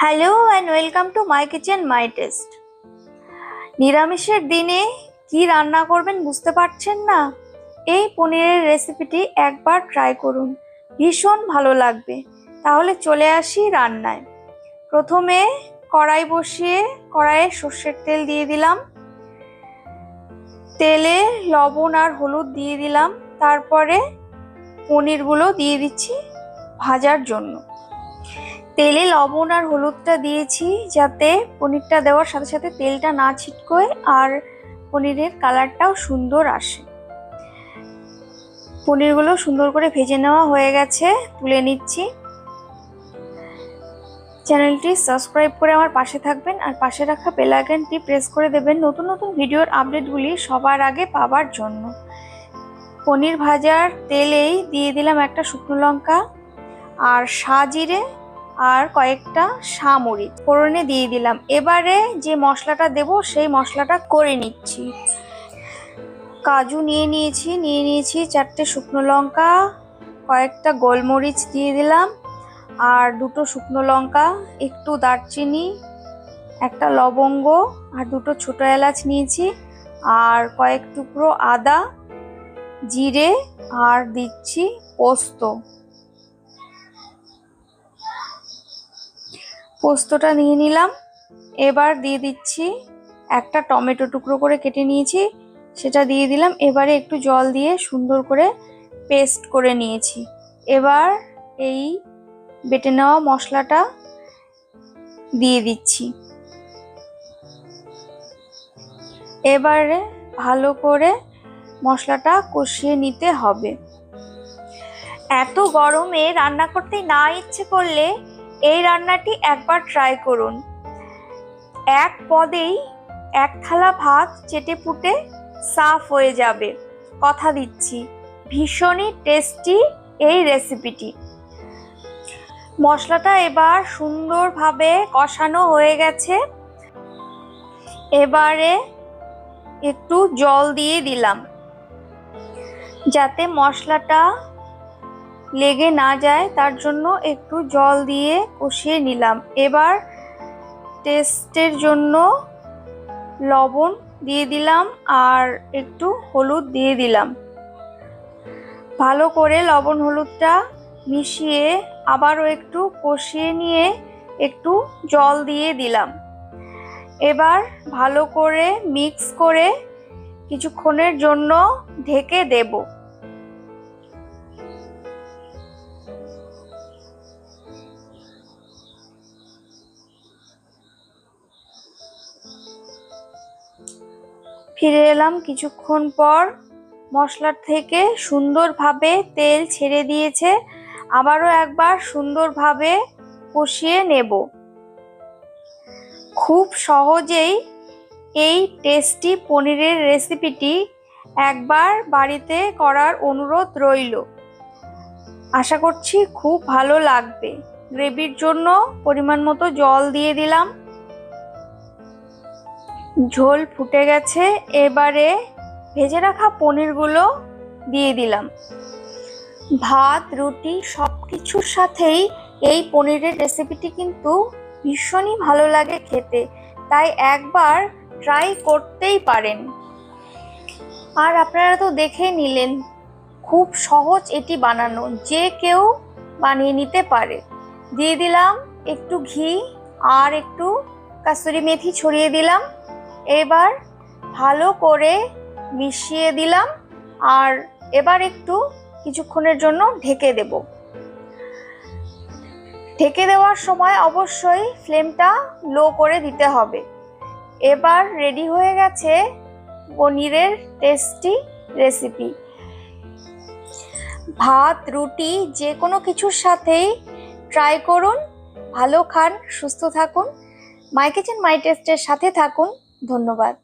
Welcome to my kitchen my taste নিরামিষের দিনে কি রান্না করবেন বুঝতে পারছেন না? এই পনিরের রেসিপিটি একবার ট্রাই করুন। ভীষণ ভালো লাগবে। তাহলে চলে আসি রান্নায়। প্রথমে কড়াই বসিয়ে কড়াইয়ে সর্ষের তেল দিয়ে দিলাম। তেলে লবণ আর হলুদ দিয়ে দিলাম। তারপরে পনিরগুলো দিয়ে দিচ্ছি ভাজার জন্য। তেলে লবণ আর হলুদটা দিয়েছি যাতে পনিরটা দেওয়ার সাথে সাথে তেলটা না ছিটকোয় আর পনিরের কালারটাও সুন্দর আসে। পনিরগুলো সুন্দর করে ভেজে নেওয়া হয়ে গেছে, তুলে নিচ্ছি। চ্যানেলটি সাবস্ক্রাইব করে আমার পাশে থাকবেন আর পাশে রাখা বেল আইকনটি প্রেস করে দেবেন নতুন নতুন ভিডিওর আপডেটগুলি সবার আগে পাবার জন্য। পনির ভাজার তেলেই দিয়ে দিলাম একটা শুকনো লঙ্কা আর সাজিরে আর কয়েকটা সামরিচ ফোড়নে দিয়ে দিলাম। এবারে যে মশলাটা দেব, সেই মশলাটা করে নিচ্ছি। কাজু নিয়ে নিয়েছি নিয়ে নিয়েছি চারটে শুকনো লঙ্কা, কয়েকটা গোলমরিচ দিয়ে দিলাম, আর দুটো শুকনো লঙ্কা, একটু দারচিনি, একটা লবঙ্গ, আর দুটো ছোটো এলাচ নিয়েছি, আর কয়েক টুকরো আদা, জিরে, আর দিচ্ছি পোস্ত। পোস্তটা নিয়ে নিলাম। এবার দিয়ে দিচ্ছি একটা টমেটো টুকরো করে কেটে নিয়েছি। সেটা দিয়ে দিলাম। এবারে একটু জল দিয়ে সুন্দর করে পেস্ট করে নিয়েছি। এবার এই বেটে নেওয়া মশলাটা দিয়ে দিচ্ছি। এবারে ভালো করে মশলাটা কষিয়ে নিতে হবে। এত গরমে রান্না করতে না ইচ্ছে করলে এই রান্নাটি একবার ট্রাই করুন। এক পদেই এক থালা ভাত চেটে পুটে সাফ হয়ে যাবে। কথা দিচ্ছি, ভীষণই টেস্টি এই রেসিপিটি মশলাটা এবার সুন্দরভাবে কষানো হয়ে গেছে। এবারে একটু জল দিয়ে দিলাম। যাতে মশলাটা লেগে না যায়, তার জন্য একটু জল দিয়ে কষিয়ে নিলাম। এবার টেস্টের জন্য লবণ দিয়ে দিলাম আর একটু হলুদ দিয়ে দিলাম। ভালো করে লবণ হলুদটা মিশিয়ে আবারও একটু কষিয়ে নিয়ে একটু জল দিয়ে দিলাম। এবার ভালো করে মিক্স করে কিছুক্ষণের জন্য ঢেকে দেবো। ফিরে এলাম। কিছুক্ষণ পর মশলার থেকে সুন্দরভাবে তেল ছেড়ে দিয়েছে। আবারও একবার সুন্দরভাবে কষিয়ে নেব। খুব সহজেই এই টেস্টি পনিরের রেসিপিটি একবার বাড়িতে করার অনুরোধ রইল। আশা করছি খুব ভালো লাগবে। গ্রেভির জন্য পরিমাণ মতো জল দিয়ে দিলাম। ঝোল ফুটে গেছে, এবারে ভেজে রাখা পনিরগুলো দিয়ে দিলাম। ভাত, রুটি সব কিছুর সাথেই এই পনিরের রেসিপিটি কিন্তু ভীষণই ভালো লাগে খেতে। তাই একবার ট্রাই করতেই পারেন। আর আপনারা তো দেখেই নিলেন, খুব সহজ এটি বানানো, যে কেউ বানিয়ে নিতে পারে। দিয়ে দিলাম একটু ঘি আর একটু কাসুরি মেথি ছড়িয়ে দিলাম। এবার ভালো করে মিশিয়ে দিলাম আর এবার একটু কিছুক্ষণের জন্য ঢেকে দেব। ঢেকে দেওয়ার সময় অবশ্যই ফ্লেমটা লো করে দিতে হবে। এবার রেডি হয়ে গেছে পনিরের টেস্টি রেসিপি। ভাত, রুটি, যে কোনো কিছুর সাথেই ট্রাই করুন। ভালো খান, সুস্থ থাকুন। মাই কিচেন, মাই টেস্টের সাথে থাকুন। ধন্যবাদ।